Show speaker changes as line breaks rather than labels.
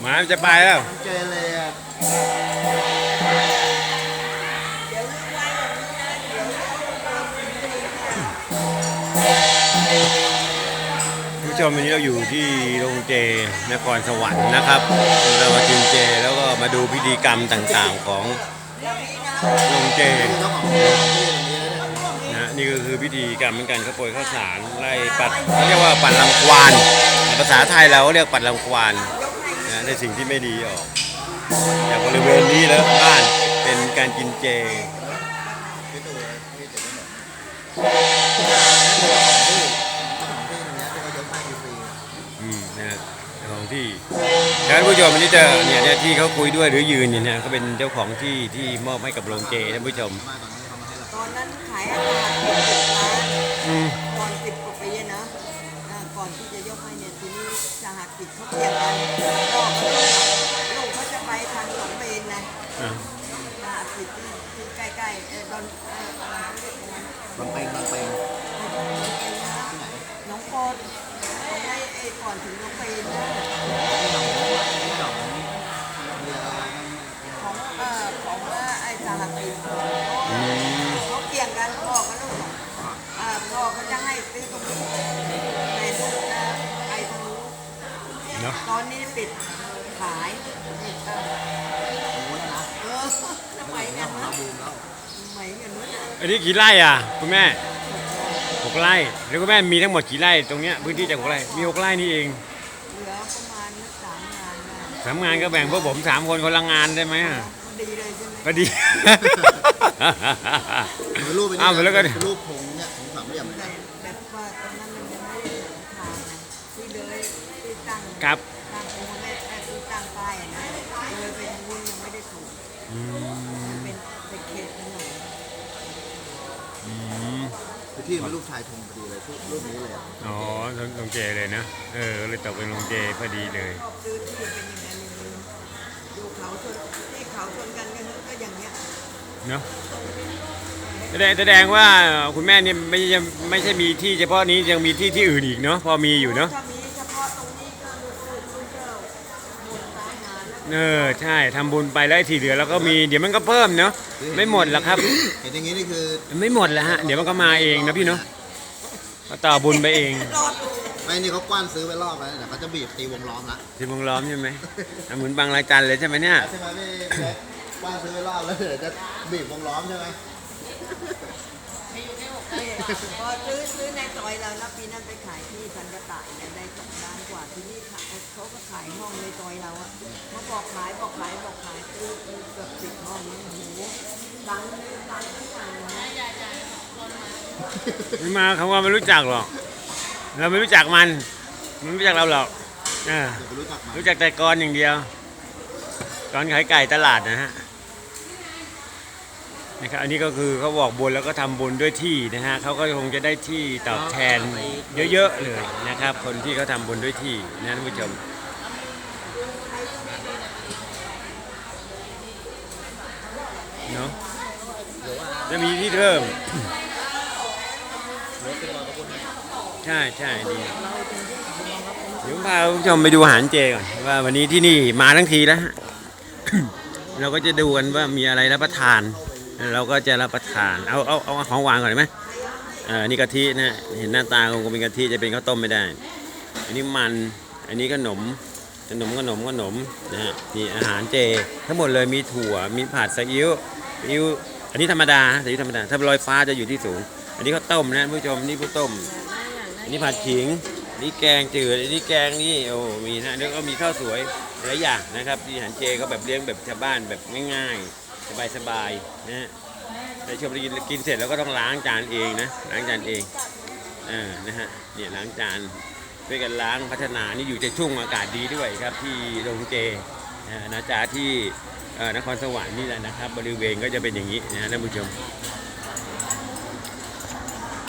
หมามันจะไปแล้ว
เจเลยอะ
ผู้ชมวันนี้เราอยู่ที่โรงเจนครสวรรค์นะครับ เรามากินเจแล้วก็มาดูพิธีกรรมต่างๆของโรงเจ
เจ้าของ นี่
ก็คือพิธีกรรมเหมือนกันเขาโปรยข้าวสารไล่ปัดเขาเรียกว่าปัดรังควานภาษาไทยเราก็เรียกปัดรังควานนะในสิ่งที่ไม่ดีออกจากบริเวณนี้แล้วบ้านเป็นการกินเจ
เจ้าของที่ตรงเนี้ยที่เขาย
นะของที่ท่านผู้ชมวันนี้จะเนี่ยที่เขาคุยด้วยหรือยืนเนี่ยนะเขาเป็นเจ้าของที่ที่มอบให้กับโรงเจท่านผู้ชม
ตอนนี้เขามาให้เรา
ตอนนั้นขายอาหารสิบร้าน
อืม
ก่อนสิบกว่าปีอะนะอ่าก่อนที่จะยกให้เนี่ยทีนี้สหกิจเขาเปลี่ยนกันก็ลูกเขาจะไปทางหนองเบนนะ
อะ
สหกิจที่ที่ใกล้ๆเออตอนเอออะไรเขาเรียกอะไรนะ
บางเปงบางเปง
น้องโปนตรงไอ้ไอ้ก่อนถึงหนองเบนนะ
ที่หนองที่หนอง
ปิดขายปิดเออ
โอ้ยนะ
เออทำไม
เรื่
กั
อนงของ
วะ
เราบูมแล้ว
ทำไมกันวะ
อันนี้กี่ไร่อะคุณแม่หกไร่แล้วคุณแม่มีทั้งหมดกี่ไร่ตรงเนี้ยพื้นที่จากหกไร่มีหกไร่นี่เอง
เหลือประมาณนักสามงานนะ
สามงานก็แบ่งพวกผมสามคนคนละงานได้ไหมอะ
ดีเลยใช่ไหม
ก็ดี
เป็นรูปเป็น
อ้าวแล้วก็
เป็นรูปผงเนี่ยผงสามเหลี่ยม
แต่แบบว่าตอนนั้นมันยังไม่ได้ทางนะที่เลยที่ตั้ง
ครับ
คือที่มัน
รูปชายทงพอดีเลยรูปนี้เลยอ๋
อลงลงเจเลยนะ เออ เลยตกเป็นลงเจพอดีเลย
ซื้อที่เป็นยังไงอยู่เขาชนที่เขาชนกันก็ก็อย่างเงี้ย
เนาะแสดงแสดงว่าคุณแม่เนี่ยไม่ไม่ใช่มีที่เฉพาะนี้ยังมีที่ที่อื่นอีกเนาะพอมีอยู่เนาะ
เอ
อใช่ทำบุญไปแล้วไอ้ที่เหลือเราก็มีเดี๋ยวมันก็เพิ่มเนาะไม่หมดหรอกครับ
เห็นอย่างนี้นี่คือ
ไม่หมดแล้วฮะเดี๋ยวมันก็มาเองนะพี่เนาะก็ต่อบุญไปเอง
รอดดู
ไม่นี่เขากว้านซื้อไว้รอบแล้วเดี๋ยวเขาจะบีบตีวงล้อมละ
ที่วงล้อมใช่ไหมอะเหมือนบางรายจันเลยใช่ไหมเนี่ย
ใช่ไหมพี่เล็กกว้านซื้อไว้รอบแล้วเดี๋ยวจะบีบวงล้อมใช่ไหม
เนี่ยพอซื้อซื้อในซอยเราแล้วปีนั้นไปขายที่พันกระต่ายเนี่ยได้สอง ล้านกว่าที่นี่ขายเขาก็ขายห้องในซอยเราอะเขาบอกขายบอกขายบอกขายซื้อเกือบสิบห้องนะโอ้โหดังดังทุกอย่างเลยนะ
ไม่มาเขาว่าไม่รู้จักหรอก เราไม่รู้จักมัน มันไม่รู้จักเราหรอกเออ
เดี๋ยวไปรู้จักมา
รู้จักแต่กรอย่างเดียวกรขายไก่ตลาดนะฮะ นะครับอันนี้ก็คือเขาบอกบุญแล้วก็ทำบุญด้วยที่นะฮะเขาก็คงจะได้ที่ตอบแทนเยอะๆเลยนะครับ คนที่เขาทำบุญด้วยที่นะท่านผู้ชมเนาะจะมีที่เพิ่มใช่ใช่ดีเดี๋ยวพาคุณผู้ชมไปดูอาหารเจก่อนว่าวันนี้ที่นี่มาทั้งทีแล้วเราก็จะดูกันว่ามีอะไรรับประทาน เราก็จะรับประทาน เอาเอาเอาของหวานก่อนได้ไหมเออนี่กะทินะเห็นหน้าตาคงเป็นกะทิจะเป็นข้าวต้มไม่ได้ อันนี้มัน อันนี้ขนม ขนมขนมขนมนะฮะนี่อาหารเจ ทั้งหมดเลยมีถั่ว มีผัดซีอิ๊วซีอิ๊วอันนี้ธรรมดาซีอิ๊วธรรมดา ถ้าลอยฟ้าจะอยู่ที่สูง อันนี้ข้าวต้มนะผู้ชม นี่ข้าวต้ม อันนี้ผัดขิงนนี่แกงจืด อันนี้แกงนี่โอ้ มีนะแล้วก็มีข้าวสวยหลายอย่างนะครับที่อาหารเจก็แบบเลี้ยงแบบชาวบ้านแบบง่ายๆ สบายสบายนะฮะแต่ชมกินกินเสร็จแล้วก็ต้องล้างจานเองนะล้างจานเองอ่านะฮะเนี่ยล้างจานด้วยกันล้างพัฒนานี่อยู่ในช่วงอากาศดีด้วยครับที่โรงเจนะจ๊ะที่นครสวรรค์นี่แหละนะครับ บริเวณก็จะเป็นอย่างนี้นะฮะท่านผู้ชม